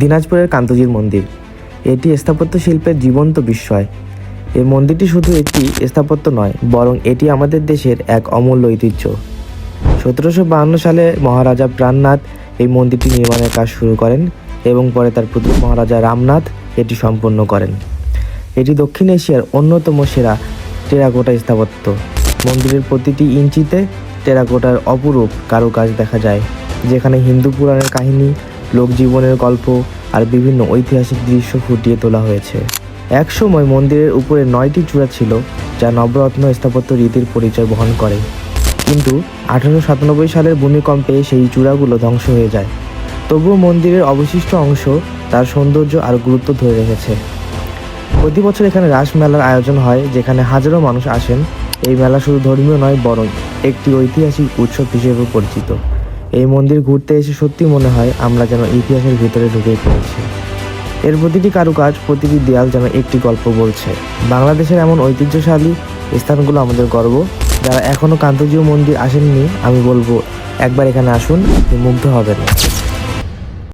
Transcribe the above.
দিনাজপুরের কান্তজির মন্দির। এটি স্থাপত্য শিল্পের জীবন্ত বিস্ময়। এই মন্দিরটি শুধু একটি স্থাপত্য নয়, বরং এটি আমাদের দেশের এক অমূল্য ঐতিহ্য। সতেরোশো বাহান্ন সালে মহারাজা প্রাণনাথ এই মন্দিরটি নির্মাণের কাজ শুরু করেন এবং পরে তার পুত্র মহারাজা রামনাথ এটি সম্পন্ন করেন। এটি দক্ষিণ এশিয়ার অন্যতম সেরা টেরাকোটা স্থাপত্য। মন্দিরের প্রতিটি ইঞ্চিতে টেরাকোটার অপরূপ কারুকাজ দেখা যায়, যেখানে হিন্দু পুরাণের কাহিনী লোকজীবনের গল্প আর বিভিন্ন ঐতিহাসিক দৃশ্য ফুটিয়ে তোলা হয়েছে। একসময় মন্দিরের উপরে নয়টি চূড়া ছিল, যা নবরত্ন স্থাপত্য রীতির পরিচয় বহন করে। কিন্তু আঠারোশো সাতানব্বই সালের ভূমিকম্পে সেই চূড়াগুলো ধ্বংস হয়ে যায়। তবুও মন্দিরের অবশিষ্ট অংশ তার সৌন্দর্য আর গুরুত্ব ধরে রেখেছে। প্রতি বছর এখানে রাস মেলার আয়োজন হয়, যেখানে হাজারো মানুষ আসেন। এই মেলা শুধু ধর্মীয় নয়, বরং একটি ঐতিহাসিক উৎসব হিসেবে পরিচিত। এই মন্দির ঘুরতে এসে সত্যি মনে হয় আমরা যেন ইতিহাসের ভিতরে ঢুকে পড়েছি। এর প্রতিটি কারুকাজ, প্রতিটি দেয়াল যেন একটি গল্প বলছে। বাংলাদেশের এমন ঐতিহ্যশালী স্থানগুলো আমাদের গর্ব। যারা এখনও কান্তজীয় মন্দির আসেননি, আমি বলব, একবার এখানে আসুন, মুগ্ধ হবেন